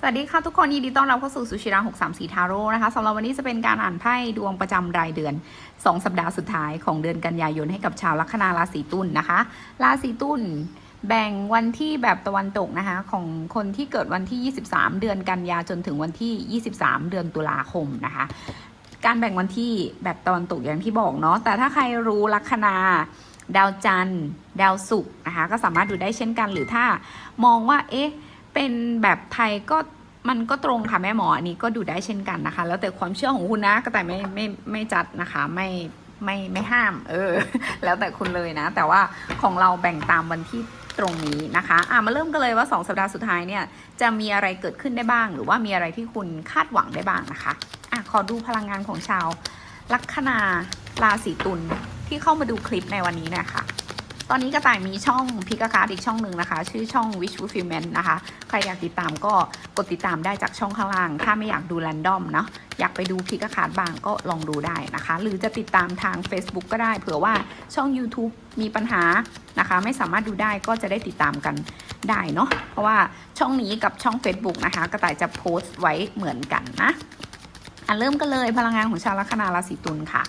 สวัสดีค่ะทุกคนยินดีต้อนรับเข้าสู่สุชิรา634ทาโร่นะคะสำหรับวันนี้จะเป็นการอ่านไพ่ดวงประจำรายเดือน 2 สัปดาห์สุดท้ายของเดือนกันยายนให้กับชาวลัคนาราศีตุลนนะคะ ราศีตุลแบ่งวันที่แบบตะวันตกนะคะ ของคนที่เกิดวันที่ 23 เดือนกันยาจนถึงวันที่ 23 เดือนตุลาคมนะคะ การแบ่งวันที่แบบตะวันตกอย่างที่บอกเนาะแต่ถ้าใครรู้ลัคนาดาวจันทร์ ดาวศุกร์นะคะ ก็สามารถดูได้เช่นกันหรือถ้ามองว่าเอ๊ะเป็นแบบไทยก็ มันก็ตรงค่ะแม่หมออันนี้ก็ดูได้เช่นกันนะคะ แล้วแต่ความเชื่อของคุณนะก็แต่ไม่ไม่ไม่จัดนะคะไม่ไม่ไม่ห้าม เออ แล้วแต่คุณเลยนะ แต่ว่าของเราแบ่งตามวันที่ตรงนี้นะคะอะมาเริ่มกันเลยว่า 2 สัปดาห์สุดท้ายเนี่ยจะมีอะไรเกิดขึ้นได้บ้าง หรือว่ามีอะไรที่คุณคาดหวังได้บ้างนะคะอะขอดูพลังงานของชาวลัคนาราศีตุลที่เข้ามาดูคลิปในวันนี้นะคะ ตอนนี้กระต่ายมีช่องพิกาการ์ดอีกช่องหนึ่งนะคะ ชื่อช่อง Wish Fulfillment นะคะ ใครอยากติดตามก็กดติดตามได้จากช่องข้างล่าง ถ้าไม่อยากดูแรนดอมเนาะอยากไปดูพิกาการ์ดบางก็ลองดูได้นะคะ หรือจะติดตามทาง Facebook ก็ได้ เผื่อว่าช่อง YouTube มีปัญหานะคะ ไม่สามารถดูได้ก็จะได้ติดตามกันได้เนาะเพราะว่าช่องนี้กับช่อง Facebook นะคะ กระต่ายจะโพสต์ไว้เหมือนกันนะอะเริ่มกันเลยพลังงานของชาวลัคนาราศีตุลค่ะ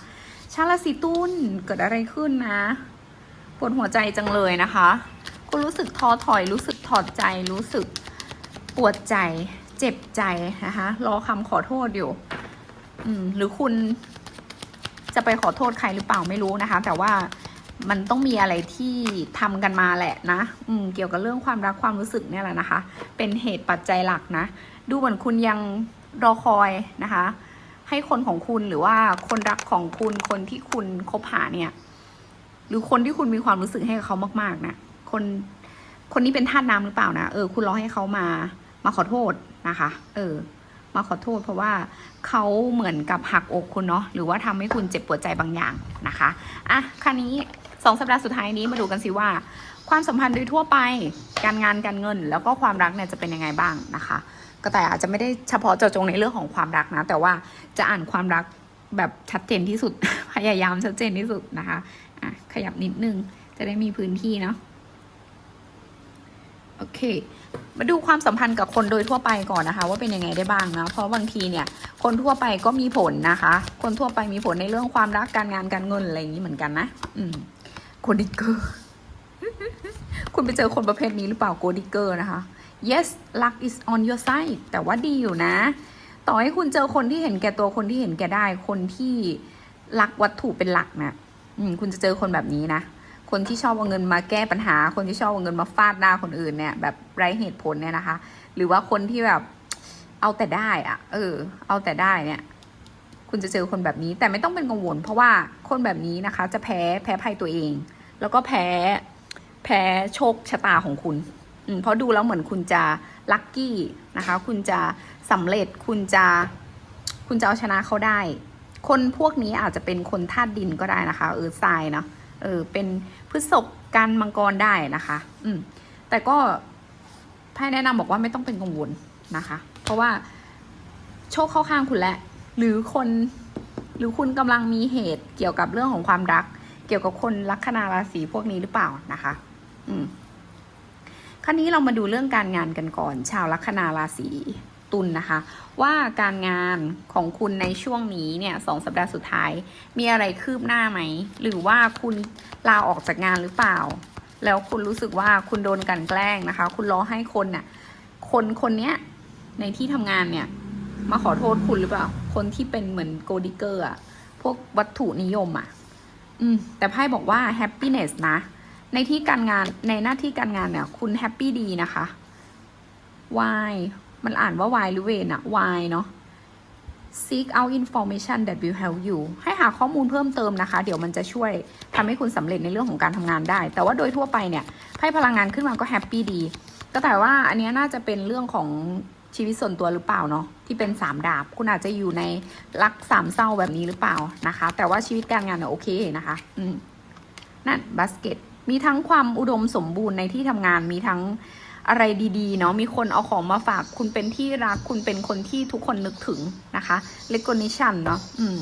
ชาวราศีตุลเกิดอะไรขึ้นนะ ปวดหัวใจจังเลยนะคะคุณรู้สึกท้อถอยรู้สึกถอดใจรู้สึกปวดใจเจ็บใจนะคะรอคำขอโทษอยู่อืมหรือคุณจะไปขอโทษใครหรือเปล่าไม่รู้นะคะ แต่ว่ามันต้องมีอะไรที่ทำกันมาแหละนะอืมเกี่ยวกับเรื่องความรักความรู้สึกเนี่ยแหละนะคะ เป็นเหตุปัจจัยหลักนะ ดูเหมือนคุณยังรอคอยนะคะ ให้คนของคุณหรือว่าคนรักของคุณคนที่คุณคบหาเนี่ย หรือคนที่คุณมีความรู้สึกให้กับเขามาก ๆ นะ คนคนนี้เป็นทาสน้ำหรือเปล่านะเออคุณรอให้เขามามาขอโทษนะคะ เออ มาขอโทษ เพราะว่าเขาเหมือนกับหักอกคุณเนาะหรือว่าทำให้คุณเจ็บปวดใจบางอย่างนะคะอะคราวนี้สองสัปดาห์สุดท้ายนี้มาดูกันสิว่า ความสัมพันธ์โดยทั่วไปการงานการเงิน แล้วก็ความรักเนี่ยจะเป็นยังไงบ้างนะคะก็แต่อาจจะไม่ได้เฉพาะเจาะจงในเรื่องของความรักนะ แต่ว่าจะอ่านความรักแบบชัดเจนที่สุดพยายามชัดเจนที่สุดนะคะ ขยับนิดนึง จะได้มีพื้นที่เนาะโอเค มาดูความสัมพันธ์กับคนโดยทั่วไปก่อนนะคะ ว่าเป็นยังไงได้บ้างนะเพราะบางทีเนี่ย คนทั่วไปก็มีผลนะคะ คนทั่วไปมีผลในเรื่องความรักการงานการเงินอะไรอย่างนี้เหมือนกันนะ อืมโกดิเกอร์คุณไปเจอคนประเภทนี้หรือเปล่าโกดิเกอร์นะคะ yes luck is on your side แต่ว่าดีอยู่นะ ต่อให้คุณเจอคนที่เห็นแก่ตัวคนที่เห็นแก่ได้คนที่รักวัตถุเป็นหลักนะ คุณจะเจอคนแบบนี้นะ คนที่ชอบเอาเงินมาแก้ปัญหา คนที่ชอบเอาเงินมาฟาดหน้าคนอื่นเนี่ยแบบไร้เหตุผลเนี่ยนะคะ หรือว่าคนที่แบบเอาแต่ได้อะเออ เอาแต่ได้เนี่ยคุณจะเจอคนแบบนี้แต่ไม่ต้องเป็นกังวล เพราะว่าคนแบบนี้นะคะ จะแพ้แพ้ภัยตัวเอง แล้วก็แพ้แพ้โชคชะตาของคุณอืมเพราะดูแล้วเหมือนคุณจะลัคกี้นะคะ คุณจะสำเร็จคุณจะคุณจะเอาชนะเขาได้ คนพวกนี้อาจจะเป็นคนธาตุดินก็ได้นะคะ เออทรายเนาะเออเป็นพฤษภกันมังกรได้นะคะ อืมแต่ก็ไพ่แนะนำบอกว่าไม่ต้องเป็นกังวลนะคะ เพราะว่าโชคเข้าข้างคุณแหล้วหรือคนหรือคุณกำลังมีเหตุเกี่ยวกับเรื่องของความรัก เกี่ยวกับคนลัคนาราศีพวกนี้หรือเปล่านะคะ อืมคราวนี้เรามาดูเรื่องการงานกันก่อน ชาวลัคนาราศี ตุลนนะคะ ว่าการงานของคุณในช่วงนี้เนี่ยสองสัปดาห์สุดท้าย มีอะไรคืบหน้าไหม หรือว่าคุณลาออกจากงานหรือเปล่า แล้วคุณรู้สึกว่าคุณโดนกันแกล้งนะคะ คุณรอให้คนน่ะคนคนเนี้ยในที่ทำงานเนี่ย มาขอโทษคุณหรือเปล่า คนที่เป็นเหมือนโกดิเกอร์อะพวกวัตถุนิยมอะอืมแต่ไพ่บอกว่า happiness นะในที่การงานในหน้าที่การงานเนี่ย คุณแฮปปี้ดีนะคะ why มันอ่านว่า why หรือ when อะ why เนาะ seek out information that will help you ให้หาข้อมูลเพิ่มเติมนะคะ เดี๋ยวมันจะช่วยทำให้คุณสำเร็จในเรื่องของการทำงานได้ แต่ว่าโดยทั่วไปเนี่ยไพ่พลังงานขึ้นมาก็แฮปปี้ดี ก็แต่ว่าอันนี้น่าจะเป็นเรื่องของชีวิตส่วนตัวหรือเปล่าเนาะที่เป็นสามดาบ คุณอาจจะอยู่ในรักสามเศร้าแบบนี้หรือเปล่านะคะ แต่ว่าชีวิตการงานเนี่ยโอเคนะคะ อืมนั่นบาสเกตมีทั้งความอุดมสมบูรณ์ในที่ทำงานมีทั้ง อะไรดีๆเนาะมีคนเอาของมาฝากคุณเป็นที่รักคุณเป็นคนที่ทุกคนนึกถึงนะคะ recognition เนาะอืม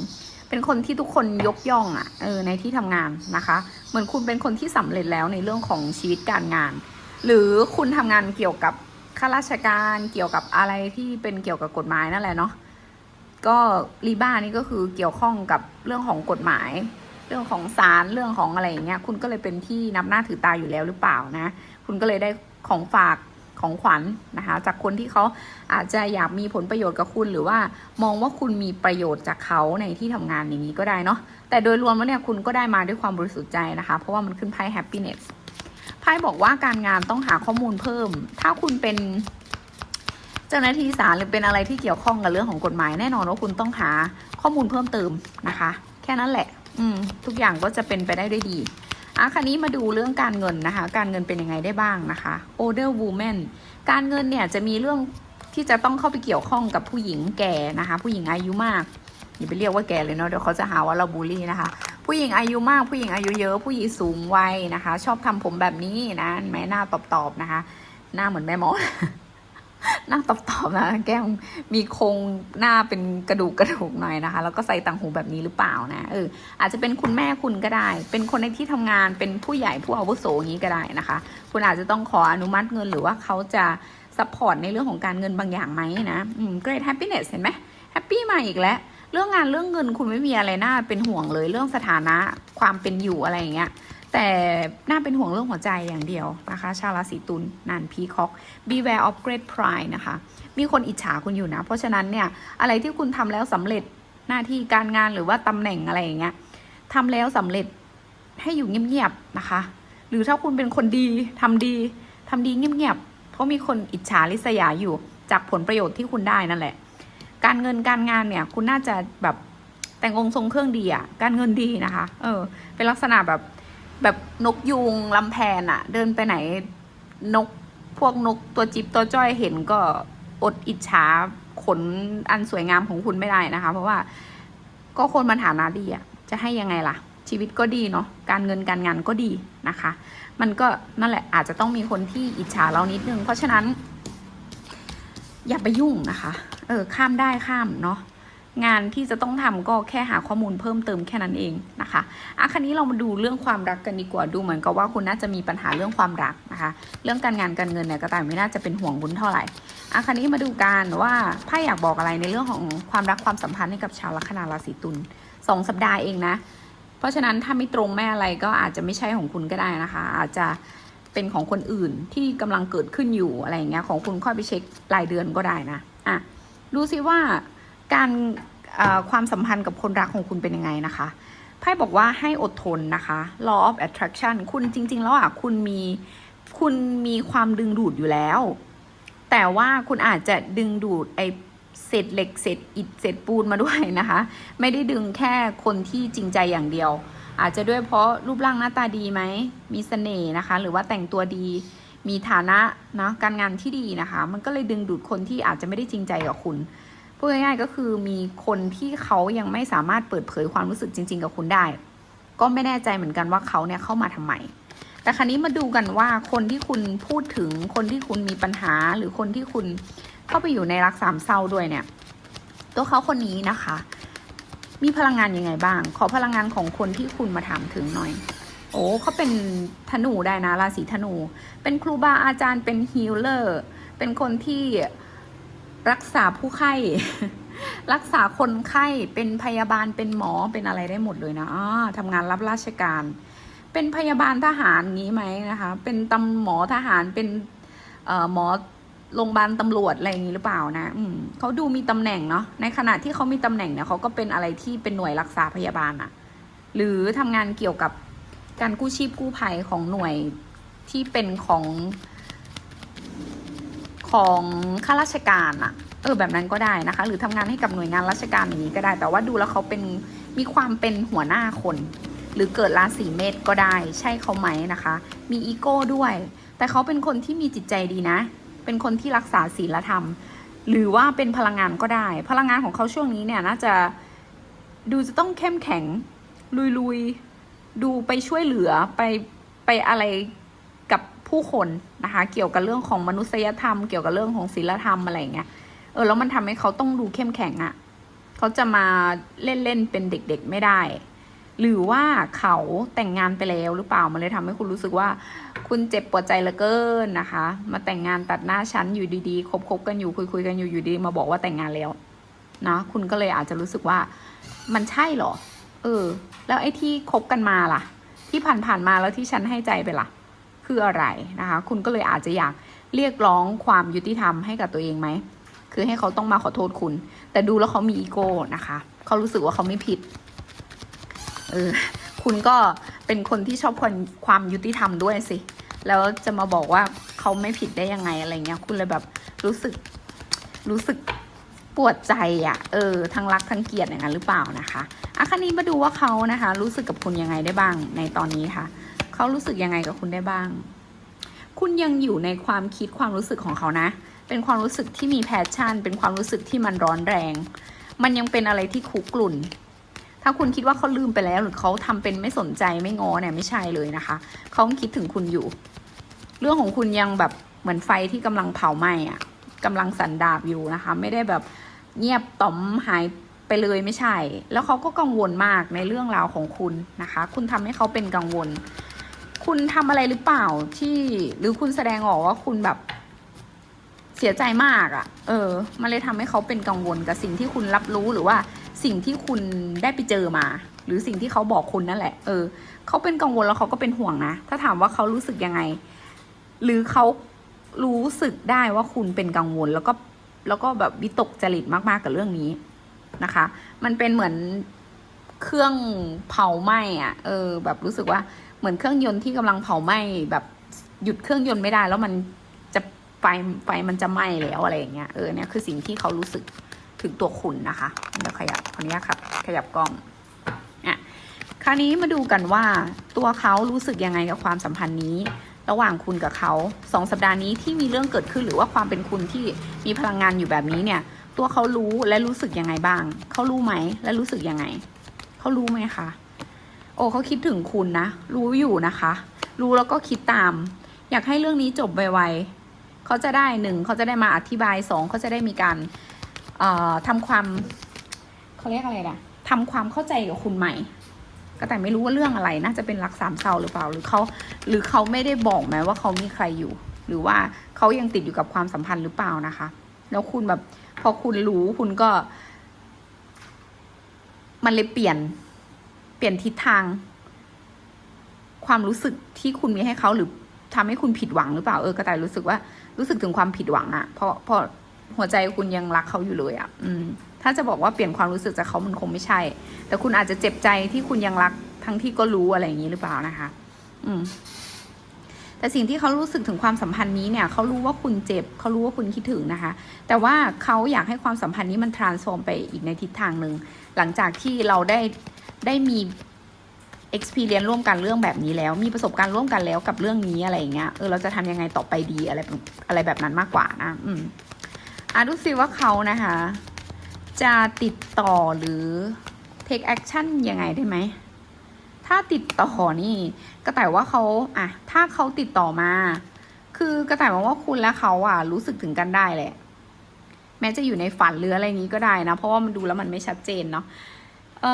เป็นคนที่ทุกคนยกย่องอะ่ะเออในที่ทำงานนะคะ เหมือนคุณเป็นคนที่สำเร็จแล้วในเรื่องของชีวิตการงาน หรือคุณทำงานเกี่ยวกับข้าราชการเกี่ยวกับอะไรที่เป็นเกี่ยวกับกฎหมายนั่นแหละเนาะก็รีบ้านี่ก็คือเกี่ยวข้องกับเรื่องของกฎหมาย เรื่องของศาลเรื่องของอะไรอย่างเงี้ยคุณก็เลยเป็นที่นับหน้าถือตาอยู่แล้วหรือเปล่านะ คุณก็เลยได้ ของฝากของขวัญนะคะจากคนที่เขาอาจจะอยากมีผลประโยชน์กับคุณ หรือว่ามองว่าคุณมีประโยชน์จากเขาในที่ทำงานอย่างนี้ก็ได้เนาะแต่โดยรวมแล้วเนี่ยคุณก็ได้มาด้วยความบริสุทธิ์ใจนะคะ เพราะว่ามันขึ้นไพ่ happiness ไพ่บอกว่าการงานต้องหาข้อมูลเพิ่ม ถ้าคุณเป็นเจ้าหน้าที่ศาลหรือเป็นอะไรที่เกี่ยวข้องกับเรื่องของกฎหมายแน่นอนว่าคุณต้องหาข้อมูลเพิ่มเติมนะคะ แค่นั้นแหละ อืมทุกอย่างก็จะเป็นไปได้ด้วยดี อะคันนี้มาดูเรื่องการเงินนะคะ การเงินเป็นยังไงได้บ้างนะคะ older woman การเงินเนี่ยจะมีเรื่องที่จะต้องเข้าไปเกี่ยวข้องกับผู้หญิงแก่นะคะ ผู้หญิงอายุมากอย่าไปเรียกว่าแก่เลยเนาะเดี๋ยวเขาจะหาว่าเราบูลลี่นะคะ ผู้หญิงอายุมาก ผู้หญิงอายุเยอะ ผู้หญิงสูงวัยนะคะ ชอบทำผมแบบนี้นะแม่หน้าตอบๆนะคะ หน้าเหมือนแม่หมอ หน้าตอบๆนะแก้มมีโครงหน้าเป็นกระดูกกระดูกหน่อยนะคะ แล้วก็ใส่ต่างหูแบบนี้หรือเปล่านะเอออาจจะเป็นคุณแม่คุณก็ได้ เป็นคนในที่ทำงานเป็นผู้ใหญ่ผู้อาวุโสอย่างนี้ก็ได้นะคะ คุณอาจจะต้องขออนุมัติเงินหรือว่าเขาจะซัพพอร์ตในเรื่องของการเงินบางอย่างไหมนะอืม great happiness เห็นไหมแฮปปี้มาอีกแล้วเรื่องงานเรื่องเงินคุณไม่มีอะไรน่าเป็นห่วงเลยเรื่องสถานะความเป็นอยู่อะไรอย่างเงี้ย แต่น่าเป็นห่วงเรื่องหัวใจอย่างเดียวนะคะ ชาวราศีตุลนันพีคอก beware of great pride นะคะ มีคนอิจฉาคุณอยู่นะ เพราะฉะนั้นเนี่ย อะไรที่คุณทำแล้วสำเร็จหน้าที่การงานหรือว่าตำแหน่งอะไรอย่างเงี้ยทำแล้วสำเร็จให้อยู่เงียบๆนะคะ หรือถ้าคุณเป็นคนดีทำดีทำดีเงียบๆเพราะมีคนอิจฉาริษยาอยู่จากผลประโยชน์ที่คุณได้นั่นแหละ การเงินการงานเนี่ย คุณน่าจะแบบแต่งองค์ทรงเครื่องดีอะ่ะ การเงินดีนะคะ เออ เป็นลักษณะแบบ แบบนกยูงลำแพนอะ่ะเดินไปไหนนกพวกนกตัวจิบตัวจ้อยเห็นก็อดอิจฉาขนอันสวยงามของคุณไม่ได้นะคะ เพราะว่าก็คนมันฐานะดีอะจะให้ยังไงล่ะ ชีวิตก็ดีเนาะการเงินการงานก็ดีนะคะ มันก็นั่นแหละอาจจะต้องมีคนที่อิจฉาเรานิดนึง เพราะฉะนั้น อย่าไปยุ่งนะคะ เออข้ามได้ข้ามเนาะ งานที่จะต้องทำก็แค่หาข้อมูลเพิ่มเติมแค่นั้นเองนะคะอะคันนี้เรามาดูเรื่องความรักกันดีกว่าดูเหมือนกับว่าคุณน่าจะมีปัญหาเรื่องความรักนะคะ เรื่องการงานการเงินเนี่ยก็แต่ายไม่น่าจะเป็นห่วงบุญเท่าไหร่อะคันนี้มาดูกันว่าไพ่อยากบอกอะไรในเรื่องของความรักความสัมพันธ์ให้กับชาวลัคนาราศีตุลสองสัปดาห์เองนะ เพราะฉะนั้นถ้าไม่ตรงไม่อะไรก็อาจจะไม่ใช่ของคุณก็ได้นะคะ อาจจะเป็นของคนอื่นที่กำลังเกิดขึ้นอยู่อะไรอย่างเงี้ยของคุณค่อยไปเช็ครายเดือนก็ได้นะอะดูซิว่า การความสัมพันธ์กับคนรักของคุณเป็นยังไงนะคะไพ่บอกว่าให้อดทนนะคะ law of attraction คุณจริง ๆ แล้วอะคุณมีคุณมีความดึงดูดอยู่แล้ว แต่ว่าคุณอาจจะดึงดูดไอเศษเหล็กเศษอิฐเศษปูนมาด้วยนะคะ ไม่ได้ดึงแค่คนที่จริงใจอย่างเดียว อาจจะด้วยเพราะรูปร่างหน้าตาดีไหม มีเสน่ห์นะคะ หรือว่าแต่งตัวดีมีฐานะนะการงานที่ดีนะคะ มันก็เลยดึงดูดคนที่อาจจะไม่ได้จริงใจกับคุณ พูดง่ายๆก็คือมีคนที่เขายังไม่สามารถเปิดเผยความรู้สึกจริง ๆ กับคุณได้ ก็ไม่แน่ใจเหมือนกันว่าเขาเนี่ยเข้ามาทำไม แต่ครั้นี้มาดูกันว่าคนที่คุณพูดถึงคนที่คุณมีปัญหาหรือคนที่คุณเข้าไปอยู่ในรักสามเศร้าด้วยเนี่ย ตัวเขาคนนี้นะคะ มีพลังงานยังไงบ้าง ขอพลังงานของคนที่คุณมาถามถึงหน่อยโอ้เขาเป็นธนูได้นะราศีธนู เป็นครูบาอาจารย์เป็นฮีลเลอร์ เป็นคนที่ รักษาผู้ไข้ รักษาคนไข้เป็นพยาบาลเป็นหมอเป็นอะไรได้หมดเลยนะอ่าทำงานรับราชการ เป็นพยาบาลทหารงี้ไหมนะคะ เป็นตำหมอทหารเป็นหมอโรงพยาบาลตำรวจอะไรอย่างนี้หรือเปล่านะอืมเขาดูมีตำแหน่งเนาะในขณะที่เขามีตำแหน่งเนี่ยเขาก็เป็นอะไรที่เป็นหน่วยรักษาพยาบาลอะหรือทำงานเกี่ยวกับการกู้ชีพกู้ภัยของหน่วยที่เป็นของ ของข้าราชการอะเออแบบนั้นก็ได้นะคะ หรือทำงานให้กับหน่วยงานราชการอย่างนี้ก็ได้ แต่ว่าดูแล้วเขาเป็นมีความเป็นหัวหน้าคน หรือเกิดราศีเมษก็ได้ ใช่เขาไหมนะคะ มีอีโก้ด้วย แต่เขาเป็นคนที่มีจิตใจดีนะ เป็นคนที่รักษาศีลธรรม หรือว่าเป็นพลังงานก็ได้ พลังงานของเขาช่วงนี้เนี่ยน่าจะดูจะต้องเข้มแข็งลุยๆดูไปช่วยเหลือไปไปอะไร ผู้คนนะคะ เกี่ยวกับเรื่องของมนุษยธรรม เกี่ยวกับเรื่องของศีลธรรมอะไรเงี้ยเออแล้วมันทำให้เขาต้องดูเข้มแข็งอะ่ะเขาจะมาเล่นๆเป็นเด็กๆไม่ได้ หรือว่าเขาแต่งงานไปแล้วหรือเปล่ามันเลยทำให้คุณรู้สึกว่า คุณเจ็บปวดใจเหลือเกินนะคะ มาแต่งงานตัดหน้าชั้นอยู่ดีๆคบๆกันอยู่คุยๆกันอยู่อยู่ดีมาบอกว่าแต่งงานแล้วนะคุณก็เลยอาจจะรู้สึกว่ามันใช่เหรอ เออ แล้วไอ้ที่คบกันมาล่ะ ที่ผ่านๆมาแล้วที่ฉันให้ใจไปล่ะ คืออะไรนะคะ คุณก็เลยอาจจะอยากเรียกร้องความยุติธรรมให้กับตัวเองไหม คือให้เขาต้องมาขอโทษคุณ แต่ดูแล้วเขามีอีโก้นะคะ เขารู้สึกว่าเขาไม่ผิด เออ คุณก็เป็นคนที่ชอบคนความยุติธรรมด้วยสิ แล้วจะมาบอกว่าเขาไม่ผิดได้ยังไงอะไรเงี้ย คุณเลยแบบรู้สึก รู้สึกปวดใจอะ่ะ เออ ทั้งรักทั้งเกลียดอย่างนั้นหรือเปล่านะคะอะคันนี้มาดูว่าเขานะคะ รู้สึกกับคุณยังไงได้บ้างในตอนนี้ค่ะ เขารู้สึกยังไงกับคุณได้บ้าง คุณยังอยู่ในความคิดความรู้สึกของเขานะ เป็นความรู้สึกที่มีแพชชั่น เป็นความรู้สึกที่มันร้อนแรง มันยังเป็นอะไรที่คุกรุ่น ถ้าคุณคิดว่าเขาลืมไปแล้วหรือเขาทำเป็นไม่สนใจไม่งอเนี่ยไม่ใช่เลยนะคะ เขาคิดถึงคุณอยู่ เรื่องของคุณยังแบบเหมือนไฟที่กำลังเผาไหม้อะกำลังสันดาบอยู่นะคะ ไม่ได้แบบเงียบต่อมหายไปเลยไม่ใช่ แล้วเขาก็กังวลมากในเรื่องราวของคุณนะคะ คุณทำให้เขาเป็นกังวล คุณทำอะไรหรือเปล่าที่หรือคุณแสดงออกว่าคุณแบบเสียใจมากอะ่ะ เออ มันเลยทำให้เขาเป็นกังวลกับสิ่งที่คุณรับรู้หรือว่าสิ่งที่คุณได้ไปเจอมา หรือสิ่งที่เขาบอกคุณนั่นแหละ เออ เขาเป็นกังวลแล้วเขาก็เป็นห่วงนะ ถ้าถามว่าเขารู้สึกยังไง หรือเขารู้สึกได้ว่าคุณเป็นกังวลแล้วก็แล้วก็แบบวิตกจริตมากๆกับเรื่องนี้นะคะ มันเป็นเหมือนเครื่องเผาไหม้อะ เออ แบบรู้สึกว่า เหมือนเครื่องยนต์ที่กำลังเผาไหม้แบบหยุดเครื่องยนต์ไม่ได้ แล้วมันจะไฟไฟมันจะไหม้แล้วอะไรอย่างเงี้ยเออเนี่ยคือสิ่งที่เขารู้สึกถึงตัวคุณนะคะเดี๋ยวขยับคนนี้ครับ ขยับกล้องอะคราวนี้มาดูกันว่าตัวเขารู้สึกยังไงกับความสัมพันธ์นี้ ระหว่างคุณกับเขาสองสัปดาห์นี้ที่มีเรื่องเกิดขึ้นหรือว่าความเป็นคุณที่มีพลังงานอยู่แบบนี้เนี่ย ตัวเขารู้และรู้สึกยังไงบ้าง เขารู้ไหมและรู้สึกยังไง เขารู้ไหมคะ โอ้เขาคิดถึงคุณนะ รู้อยู่นะคะ รู้แล้วก็คิดตาม อยากให้เรื่องนี้จบไวๆเขาจะได้หนึ่งเขาจะได้มาอธิบายสองเขาจะได้มีการเอ่อทำความเขาเรียกอะไรนะทำความเข้าใจกับคุณใหม่ ก็แต่ไม่รู้ว่าเรื่องอะไรน่าจะเป็นรักสามเศร้าหรือเปล่าหรือเขาหรือเขาไม่ได้บอกไหมว่าเขามีใครอยู่ หรือว่าเขายังติดอยู่กับความสัมพันธ์หรือเปล่านะคะ แล้วคุณแบบพอคุณรู้คุณก็ มันเลยเปลี่ยน เปลี่ยนทิศทาง ความรู้สึกที่คุณมีให้เขาหรือทำให้คุณผิดหวังหรือเปล่าเออกระต่ายรู้สึกว่า รู้สึกถึงความผิดหวังอะเพราะเพราะหัวใจคุณยังรักเขาอยู่เลยอะอืม ถ้าจะบอกว่าเปลี่ยนความรู้สึกจากเขามันคงไม่ใช่ แต่คุณอาจจะเจ็บใจที่คุณยังรักทั้งที่ก็รู้อะไรอย่างนี้หรือเปล่านะคะ อืม แต่สิ่งที่เขารู้สึกถึงความสัมพันธ์นี้เนี่ยเขารู้ว่าคุณเจ็บเขารู้ว่าคุณคิดถึงนะคะ แต่ว่าเขาอยากให้ความสัมพันธ์นี้มัน transform ไปอีกในทิศทางหนึ่งหลังจากที่เราได้ ได้มี experience ร่วมกันเรื่องแบบนี้แล้ว มีประสบการณ์ร่วมกันแล้วกับเรื่องนี้อะไรอย่างเงี้ยเออเราจะทำยังไงต่อไปดีอะไรอะไรแบบนั้นมากกว่านะ อืมอะดูสิว่าเขานะคะ จะติดต่อหรือ take action ยังไงได้ไหมถ้าติดต่อนี่กระต่ายว่าเขาอะถ้าเขาติดต่อมา คือกระต่ายมองว่าคุณและเขาอะรู้สึกถึงกันได้แหละ แม้จะอยู่ในฝันหรืออะไรนี้ก็ได้นะ เพราะว่ามันดูแล้วมันไม่ชัดเจนเนาะ เอ่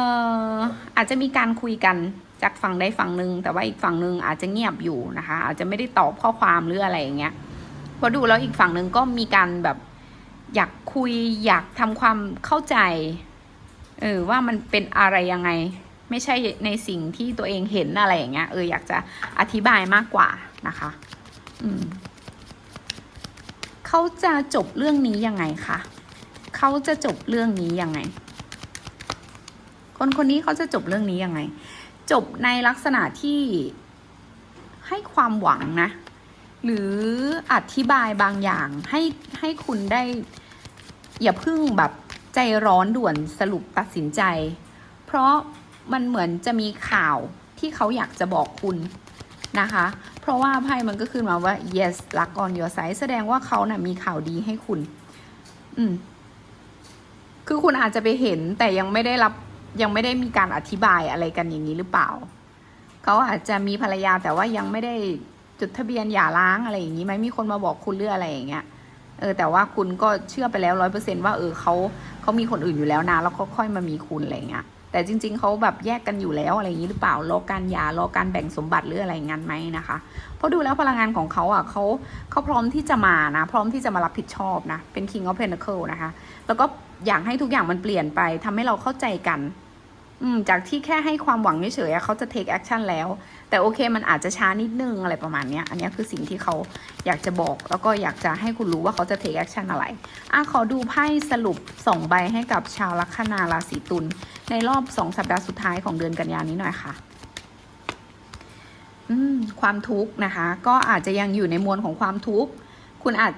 ออาจจะมีการคุยกันจากฝั่งใดฝั่งหนึ่งแต่ว่าอีกฝั่งหนึ่งอาจจะเงียบอยู่นะคะ อาจจะไม่ได้ตอบข้อความหรืออะไรอย่างเงี้ยพอดูแล้วอีกฝั่งหนึ่งก็มีการแบบอยากคุยอยากทำความเข้าใจเออว่ามันเป็นอะไรยังไง ไม่ใช่ในสิ่งที่ตัวเองเห็นอะไรอย่างเงี้ยเอออยากจะอธิบายมากกว่านะคะอืมเขาจะจบเรื่องนี้ยังไงคะเขาจะจบเรื่องนี้ยังไง คนคนนี้เขาจะจบเรื่องนี้ยังไง จบในลักษณะที่ให้ความหวังนะ หรืออธิบายบางอย่างให้ให้คุณได้ อย่าเพึ่งแบบใจร้อนด่วนสรุปตัดสินใจ เพราะมันเหมือนจะมีข่าวที่เขาอยากจะบอกคุณนะคะ เพราะว่าไพ่มันก็ขึ้นมาว่า yes luck on your side แสดงว่าเขานะ่ะมีข่าวดีให้คุณ อืม คือคุณอาจจะไปเห็นแต่ยังไม่ได้รับ ยังไม่ได้มีการอธิบายอะไรกันอย่างนี้หรือเปล่า เขาอาจจะมีภรรยาแต่ว่ายังไม่ได้จดทะเบียนหย่าร้างอะไรอย่างนี้ไหมมีคนมาบอกคุณเรื่องอะไรอย่างเงี้ยเออแต่ว่าคุณก็เชื่อไปแล้วร้อยเปอร์เซ็นว่าเออเขาเขามีคนอื่นอยู่แล้วนะแล้วก็ค่อยมามีคุณอะไรอย่างเงี้ยแต่จริง ๆเขาแบบแยกกันอยู่แล้วอะไรอย่างนี้หรือเปล่ารอการหย่ารอการแบ่งสมบัติหรืออะไรงั้นไหมนะคะเพราะดูแล้วพลังงานของเขาอะเขาเขาพร้อมที่จะมานะ พร้อมที่จะมารับผิดชอบนะเป็น King of Pentacle นะคะ แล้วก็อยากให้ทุกอย่างมันเปลี่ยนไปทำให้เราเข้าใจกัน จากที่แค่ให้ความหวังเฉยๆเขาจะ take action แล้ว แต่โอเคมันอาจจะช้านิดนึงอะไรประมาณนี้อันนี้คือสิ่งที่เขาอยากจะบอก แล้วก็อยากจะให้คุณรู้ว่าเขาจะ take action อะไรอะขอดูไพ่สรุปสองใบให้กับชาวลัคนาราศีตุลในรอบสองสัปดาห์สุดท้ายของเดือนกันยานี้หน่อยค่ะอืมความทุกข์นะคะ ก็อาจจะยังอยู่ในมวลของความทุกข์ คุณอาจ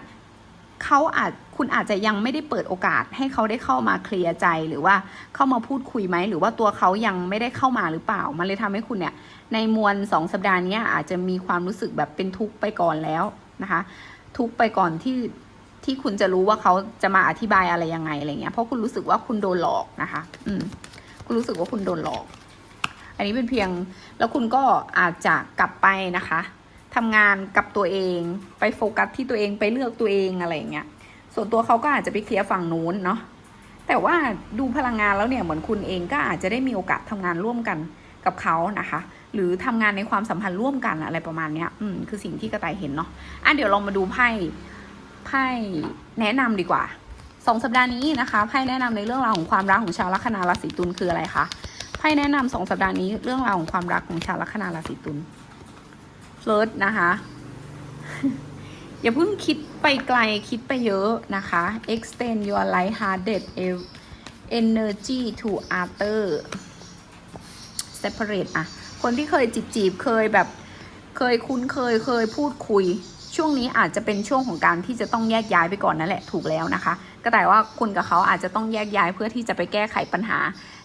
เขาอาจคุณอาจจะยังไม่ได้เปิดโอกาสให้เขาได้เข้ามาเคลียร์ใจหรือว่าเข้ามาพูดคุยไหมหรือว่าตัวเขายังไม่ได้เข้ามาหรือเปล่า มันเลยทำให้คุณเนี่ย ในมวลสองสัปดาห์นี้อาจจะมีความรู้สึกแบบเป็นทุกข์ไปก่อนแล้วนะคะ ทุกข์ไปก่อนที่ที่คุณจะรู้ว่าเขาจะมาอธิบายอะไรยังไงอะไรเงี้ยเพราะคุณรู้สึกว่าคุณโดนหลอกนะคะ อืมคุณรู้สึกว่าคุณโดนหลอก อันนี้เป็นเพียงแล้วคุณก็อาจจะกลับไปนะคะ ทำงานกับตัวเอง ไปโฟกัสที่ตัวเองไปเลือกตัวเองอะไรอย่างเงี้ยส่วนตัวเขาก็อาจจะไปเคลียร์ฝั่งนู้นเนาะแต่ว่าดูพลังงานแล้วเนี่ยเหมือนคุณเองก็อาจจะได้มีโอกาสทำงานร่วมกันกับเขานะคะ หรือทำงานในความสัมพันธ์ร่วมกันอะไรประมาณเนี้ยอืมคือสิ่งที่กระต่ายเห็นเนาะอะเดี๋ยวลองมาดูไพ่ไพ่แนะนำดีกว่าสองสัปดาห์นี้นะคะไพ่แนะนำในเรื่องราวของความรักของชาวลัคนาราศีตุลคืออะไรคะไพ่แนะนำสองสัปดาห์นี้เรื่องราวของความรักของชาวลัคนาราศีตุล เฟิร์สนะคะ อย่าเพิ่งคิดไปไกลคิดไปเยอะนะคะ extend your light-hearted energy to other separate อะคนที่เคยจีบจีบๆเคยแบบ เคยคุ้นเคยเคยพูดคุย ช่วงนี้อาจจะเป็นช่วงของการที่จะต้องแยกย้ายไปก่อนนั่นแหละถูกแล้วนะคะ ก็แต่ว่าคุณกับเขาอาจจะต้องแยกย้ายเพื่อที่จะไปแก้ไขปัญหา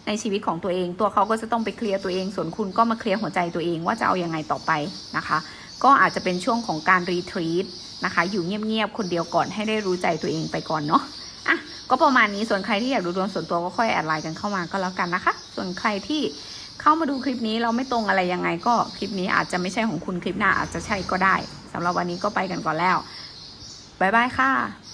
ในชีวิตของตัวเอง ตัวเขาก็จะต้องไปเคลียร์ตัวเอง ส่วนคุณก็มาเคลียร์หัวใจตัวเองว่าจะเอาอยัางไงต่อไปนะคะ ก็อาจจะเป็นช่วงของการรีทรีตนะคะ อยู่เงียบๆคนเดียวก่อนให้ได้รู้ใจตัวเองไปก่อนเนาะอะก็ประมาณนี้ส่วนใครที่อยากดูดวงส่วนตัวก็ค่อยแอดไลน์กันเข้ามาก็แล้วกันนะคะ ส่วนใครที่เข้ามาดูคลิปนี้เราไม่ตรงอะไรยังไงก็คลิปนี้อาจจะไม่ใช่ของคุณคลิปหน้าอาจจะใช่ก็ได้ สำหรับวันนี้ก็ไปกันก่อนแล้ว บ๊ายบายค่ะ